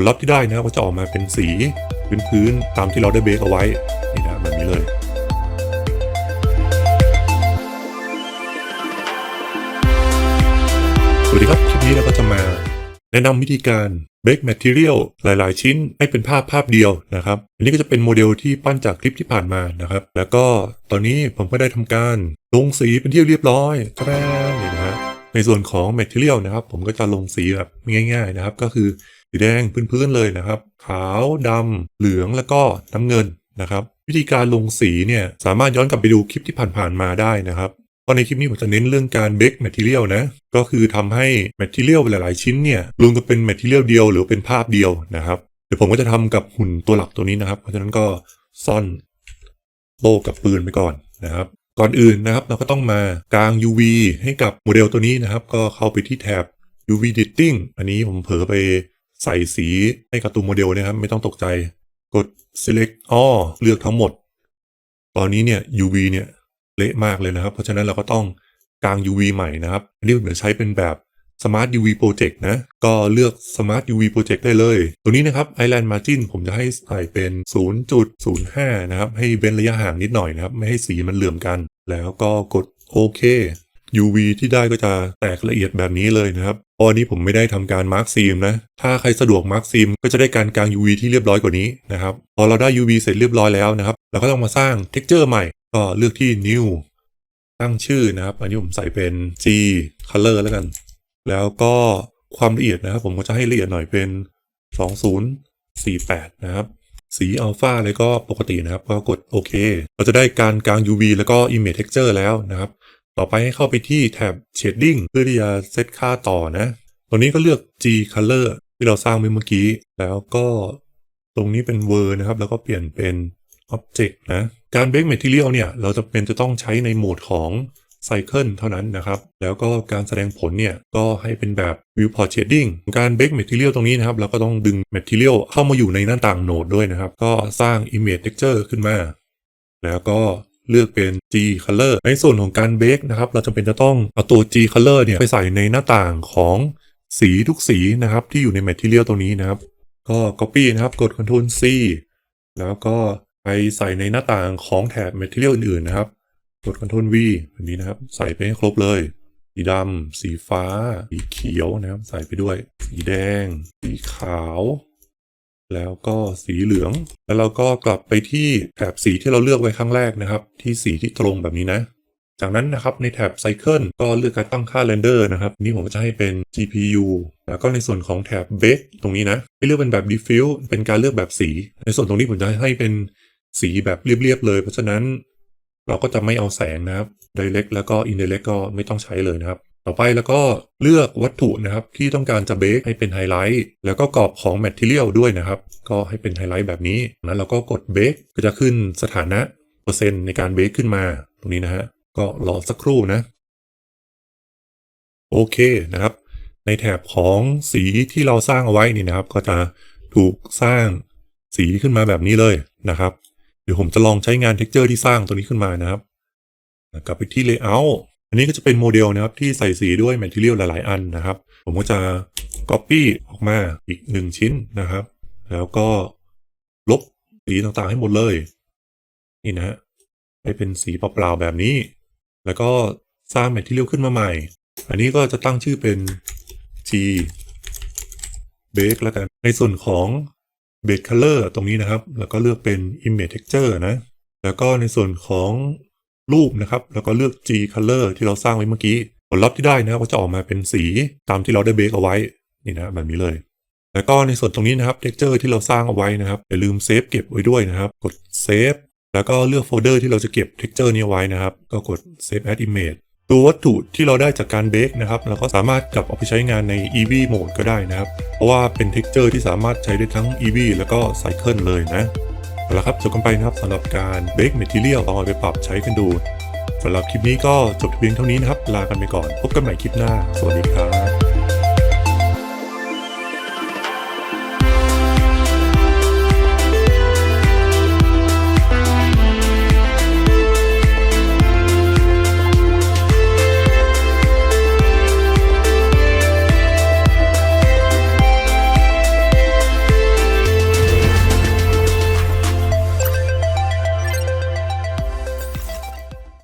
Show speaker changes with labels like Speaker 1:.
Speaker 1: ลลัพธ์ที่ได้นะครับก็จะออกมาเป็นสีพื้นๆตามที่เราได้เบรกเอาไว้นี่นะแบบนี้เลยสวัสดีครับคลิปนี้เราก็จะมาแนะนำวิธีการ Break Material หลาย ๆ ชิ้นให้เป็นภาพภาพเดียวนะครับ อันนี้ก็จะเป็นโมเดลที่ปั้นจากคลิปที่ผ่านมานะครับ แล้วก็ตอนนี้ผมก็ได้ทำการลงสีเป็นที่เรียบร้อยแกรนนี่นะฮะในส่วนของ Material นะครับ ผมก็จะลงสีแบบง่าย ๆ นะครับ ก็คือ สีแดงพื้นๆเลยนะครับ ขาวดำเหลืองแล้วก็น้ำเงินนะครับ วิธีการลงสีเนี่ยสามารถย้อนกลับไปดูคลิปที่ผ่านๆมาได้นะครับเพราะในคลิปนี้ผมจะเน้นเรื่องการเบ k แมทเทียลนะ ก็คือทำให้แมทเทียลหลายๆชิ้นเนี่ยรวมกันเป็นแมทเทียลเดียวหรือเป็นภาพเดียวนะครับ เดี๋ยวผมก็จะทำกับหุ่นตัวหลักตัวนี้นะครับ เพราะฉะนั้นก็ซ่อนโล่กับปืนไปก่อนนะครับ ก่อนอื่นนะครับเราก็ต้องมากาง UV ให้กับโมเดลตัวนี้นะครับ ก็เข้าไปที่แท็บ UV Editing อันนี้ผมเผลอไป ใส่สีให้กับตัวโมเดลนะครับ ไม่ต้องตกใจ กด select all เลือกทั้งหมด ตอนนี้เนี่ย UV เนี่ยเละมากเลยนะครับ เพราะฉะนั้นเราก็ต้องกาง UV ใหม่นะครับ อันนี้ผมจะใช้เป็นแบบ Smart UV Project นะ ก็เลือก Smart UV Project ได้เลย ตัวนี้นะครับ Island Margin ผมจะให้ใส่เป็น 0.05 นะครับ ให้เว้นระยะห่างนิดหน่อยนะครับ ไม่ให้สีมันเหลื่อมกัน แล้วก็กดโอเค UV ที่ได้ก็จะแตกละเอียดแบบนี้เลยนะครับเพราะอันนี้ผมไม่ได้ทำการมาร์คซีมนะ ถ้าใครสะดวกมาร์คซีมก็จะได้การกลาง UV ที่เรียบร้อยกว่านี้นะครับ พอเราได้ UV เสร็จเรียบร้อยแล้วนะครับ เราก็ต้องมาสร้าง texture ใหม่ ก็เลือกที่ new ตั้งชื่อนะครับ อันนี้ผมใส่เป็น G color แล้วกัน แล้วก็ความละเอียดนะครับ ผมก็จะให้ละเอียดหน่อยเป็น 2048 นะครับ สีอัลฟาเลยก็ปกตินะครับ ก็กดโอเค เราจะได้การกลาง UV แล้วก็ image texture แล้วนะครับ ต่อไปให้เข้าไปที่แท็บ shading เพื่อที่จะเซตค่าต่อนะ ตรงนี้ก็เลือก G color ที่เราสร้างไปเมื่อกี้ แล้วก็ตรงนี้เป็น word นะครับ แล้วก็เปลี่ยนเป็น object นะ การ break material เนี่ย เราจะเป็นจะต้องใช้ในโหมดของ cycle เท่านั้นนะครับ แล้วก็การแสดงผลเนี่ย ก็ให้เป็นแบบ viewport shading การ break material ตรงนี้นะครับ เราก็ต้องดึง material เข้ามาอยู่ในหน้าต่างโหนดด้วยนะครับ ก็สร้าง image texture ขึ้นมา แล้วก็ เลือกเป็น G color ในส่วนของการเบ k นะครับ เราจำเป็นจะต้องเอาตัว G color เนี่ยไปใส่ในหน้าต่างของสีทุกสีนะครับ ที่อยู่ใน material ตัวนี้นะครับ ก็ copy นะครับ กด Ctrl C แล้วก็ไปใส่ในหน้าต่างของแถบ material อื่นๆนะครับ กด Ctrl V แบบนี้นะครับ ใส่ไปให้ครบเลย สีดำ สีฟ้า สีเขียวนะครับ ใส่ไปด้วย สีแดง สีขาว แล้วก็สีเหลือง แล้วเราก็กลับไปที่แถบสีที่เราเลือกไว้ครั้งแรกนะครับ ที่สีที่ตรงแบบนี้นะ จากนั้นนะครับในแถบ Cycle ก็เลือกการตั้งค่า Render นะครับ นี่ผมจะให้เป็น GPU แล้วก็ในส่วนของแถบ Bake ตรงนี้นะให้เลือกเป็นแบบ Diffuse เป็นการเลือกแบบสี ในส่วนตรงนี้ผมจะให้เป็นสีแบบเรียบๆเลย เพราะฉะนั้นเราก็จะไม่เอาแสงนะครับ Direct แล้วก็ Indirect ก็ไม่ต้องใช้เลยนะครับ ต่อไปแล้วก็เลือกวัตถุนะครับที่ต้องการจะเบคให้เป็นไฮไลท์แล้วก็กรอบของ Material ด้วยนะครับ ก็ให้เป็นไฮไลท์แบบนี้นั้นเราก็กดเบคก็จะขึ้นสถานะเปอร์เซ็นต์ในการเบคขึ้นมาตรงนี้นะฮะก็รอสักครู่นะโอเคนะครับ ในแถบของสีที่เราสร้างเอาไว้นี่นะครับ ก็จะถูกสร้างสีขึ้นมาแบบนี้เลยนะครับ เดี๋ยวผมจะลองใช้งาน texture ที่สร้างตัวนี้ขึ้นมานะครับ กลับไปที่ layout อันนี้ก็จะเป็นโมเดลนะครับที่ใส่สีด้วย material หลาย ๆ อันนะครับ ผมก็จะ copy ออกมาอีกหนึ่งชิ้นนะครับ แล้วก็ลบสีต่างๆให้หมดเลย นี่นะฮะให้เป็นสีเปล่าๆแบบนี้ แล้วก็สร้าง material ขึ้นมาใหม่ อันนี้ก็จะตั้งชื่อเป็น G bake แล้วกัน ในส่วนของ base color ตรงนี้นะครับ แล้วก็เลือกเป็น image texture นะ แล้วก็ในส่วนของ รูปนะครับ แล้วก็เลือก G color ที่เราสร้างไว้เมื่อกี้ ผลลัพธ์ที่ได้นะก็จะออกมาเป็นสีตามที่เราได้เบ k เอาไว้ นี่นะแบบนี้เลย แล้วก็ในส่วนตรงนี้นะครับ texture ที่เราสร้างเอาไว้นะครับอย่าลืมเซฟเก็บไว้ด้วยนะครับ กดเซฟแล้วก็เลือกโฟลเดอร์ที่เราจะเก็บ texture นี้ไว้นะครับ ก็กด save as image ตัววัตถุที่เราได้จากการเบ k นะครับเราก็สามารถกลับเอาไปใช้งานใน EV mode ก็ได้นะครับ เพราะว่าเป็น texture ที่สามารถใช้ได้ทั้ง EV แล้วก็ Cycle เลยนะ เอาละครับจบกันไปนะครับสำหรับการ Bake Material ลองเอาไปปรับใช้กันดูสำหรับคลิปนี้ก็จบเพียงเท่านี้นะครับ ลากันไปก่อน พบกันใหม่คลิปหน้า สวัสดีครับ